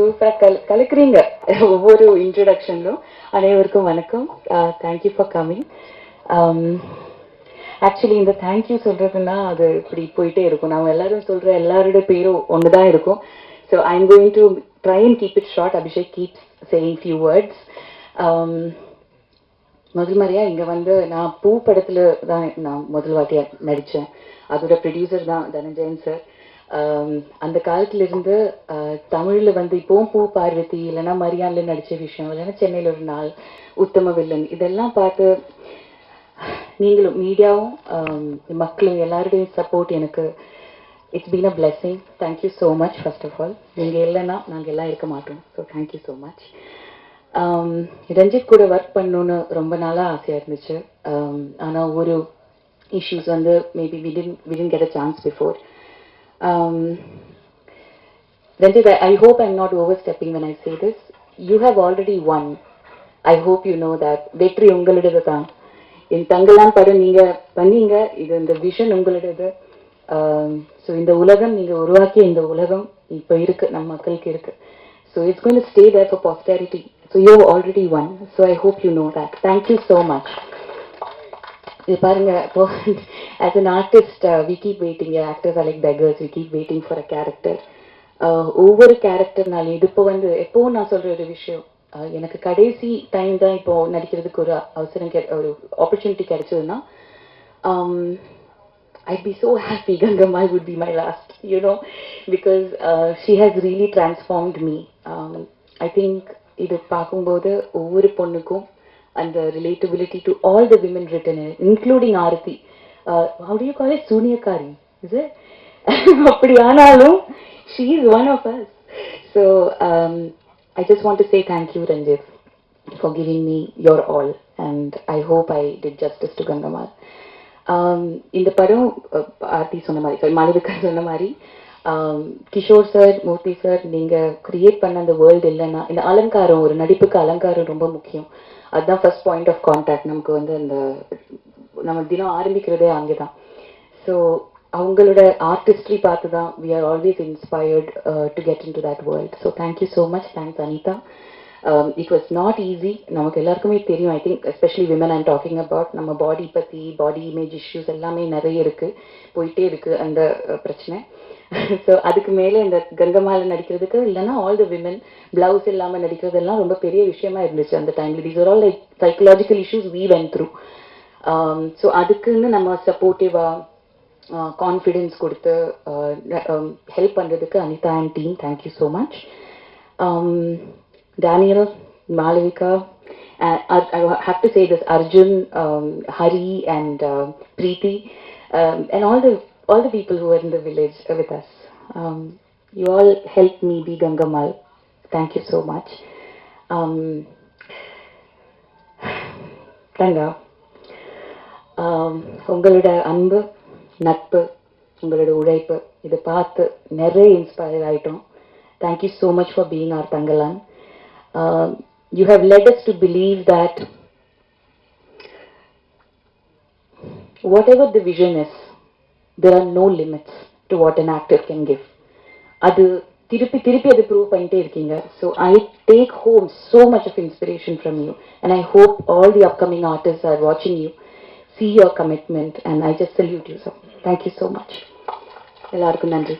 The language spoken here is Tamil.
சூப்பரா கல் கலக்குறீங்க. ஒவ்வொரு இன்ட்ரடக்ஷன்லும் அனைவருக்கும் வணக்கம். Thank you for coming actually இந்த தேங்க்யூ சொல்றதுன்னா அது இப்படி போயிட்டே இருக்கும். நாம எல்லாரும் சொல்ற எல்லாரோட பேரும் ஒண்ணுதான் இருக்கும். So I am going to try and keep it short Abhishek keep saying few words முதல் முறையா இங்க வந்து நான் பூ படத்துல தான் நான் முதல் வாட்டியா நடிச்சேன். அதோட ப்ரொடியூசர் தான் தனஞ்சயன் சார் அந்த காலத்துல இருந்து தமிழ்ல வந்து இப்போவும் பூ பார்வதி இல்லைன்னா மரியான்ல நடிச்ச விஷயம் இல்லைன்னா சென்னையில ஒரு நாள் உத்தம வில்லன் இதெல்லாம் பார்த்து நீங்களும் மீடியாவும் மக்களும் எல்லாருடைய சப்போர்ட் எனக்கு. It's been a blessing thank you so much first of all நீங்கள் இல்லைன்னா நாங்கள் எல்லாம் இருக்க மாட்டோம். So thank you so much Ranjith கூட ஒர்க் பண்ணணுன்னு ரொம்ப நாளாக ஆசையாக இருந்துச்சு. ஆனால் ஒரு இஷ்யூஸ் வந்து maybe within within get a chance before Ranjit, I, I hope I'm not overstepping when I say this. You have already won. I hope you know that. வெற்றி உங்களுடையது தான். என் தங்கலாம் படம் நீங்க பண்ணீங்க இது இந்த விஷன் உங்களுடையது. ஸோ இந்த உலகம் நீங்க உருவாக்கிய இந்த உலகம் இப்போ இருக்கு நம்ம மக்களுக்கு இருக்கு. So it's going stay there for posterity so you already won so I hope you know that thank you so much இது பாருங்க இப்போ as an artist we keep waiting actors are like beggars we keep waiting for a character ஒவ்வொரு கேரக்டர்னாலும் இது இப்போ வந்து எப்பவும் நான் சொல்ற ஒரு விஷயம் uh, எனக்கு கடைசி டைம் தான் இப்போ நடிக்கிறதுக்கு ஒரு அவசரம் ஒரு ஆப்பர்ச்சுனிட்டி கிடைச்சதுன்னா I be so happy Gangammai would be my last you know because because uh, really transformed me I think இது பார்க்கும்போது ஒவ்வொரு பொண்ணுக்கும் அந்த relatability to all the women written including Aarathi how do you call it சூனியக்காரி is அப்படி ஆனாலும் she is one of us so I just want to say thank you Ranjith for giving me your all and I hope I did justice to Gangamal. Um, இந்த படம் அஹ், ஆர்த்தி சொன்ன மாதிரி sorry, மாளவிகா சொன்ன மாதிரி um, Kishore sir Murthy sir நீங்க கிரியேட் பண்ண அந்த வேர்ல்டு இல்லைன்னா இந்த அலங்காரம் ஒரு நடிப்புக்கு அலங்காரம் ரொம்ப முக்கியம். அதுதான் ஃபர்ஸ்ட் பாயிண்ட் ஆஃப் கான்டாக்ட் நமக்கு வந்து அந்த நம்ம தினம் ஆரம்பிக்கிறதே அங்கே தான் ஸோ அவங்களோட ஆர்டிஸ்ட்ரி பார்த்து தான் we are always inspired to get in to that world so thank you so much thanks Anitha it was not easy நமக்கு எல்லாருக்குமே தெரியும் I think especially women I'm talking about நம்ம பாடி பற்றி பாடி இமேஜ் இஷ்யூஸ் எல்லாமே நிறைய இருக்குது போயிட்டே இருக்குது அந்த பிரச்சனை. ஸோ அதுக்கு மேலே இந்த கங்கமால நடிக்கிறதுக்கு இல்லைன்னா ஆல் த விமன் பிளவுஸ் இல்லாமல் நடிக்கிறதெல்லாம் ரொம்ப பெரிய விஷயமா இருந்துச்சு அந்த டைம்ல these are all like psychological issues we went through so அதுக்குன்னு நம்ம சப்போர்ட்டிவாக கான்ஃபிடென்ஸ் கொடுத்து ஹெல்ப் um, பண்ணுறதுக்கு Anitha and team thank you so much Daniel Malavika I have to say this Arjun Hari and Preethi and all the all the people who are in the village with us you all help me be Gangammal thank you so much Ranga ஆம், உங்களோட அன்பு நட்பு உங்களோட உழைப்பு இதை பார்த்து நிறைய இன்ஸ்பயர் ஆயிட்டோம் thank you so much for being our Thangalaan you have let us to believe that whatever the vision is there are no limits to what an actor can give அது திருப்பி திருப்பி அது ப்ரூவ் பண்ணிட்டே இருக்கீங்க so I take home so much of inspiration from you and I hope all the upcoming artists are watching you see your commitment and I just salute you so thank you so much எல்லாருக்கும் நன்றி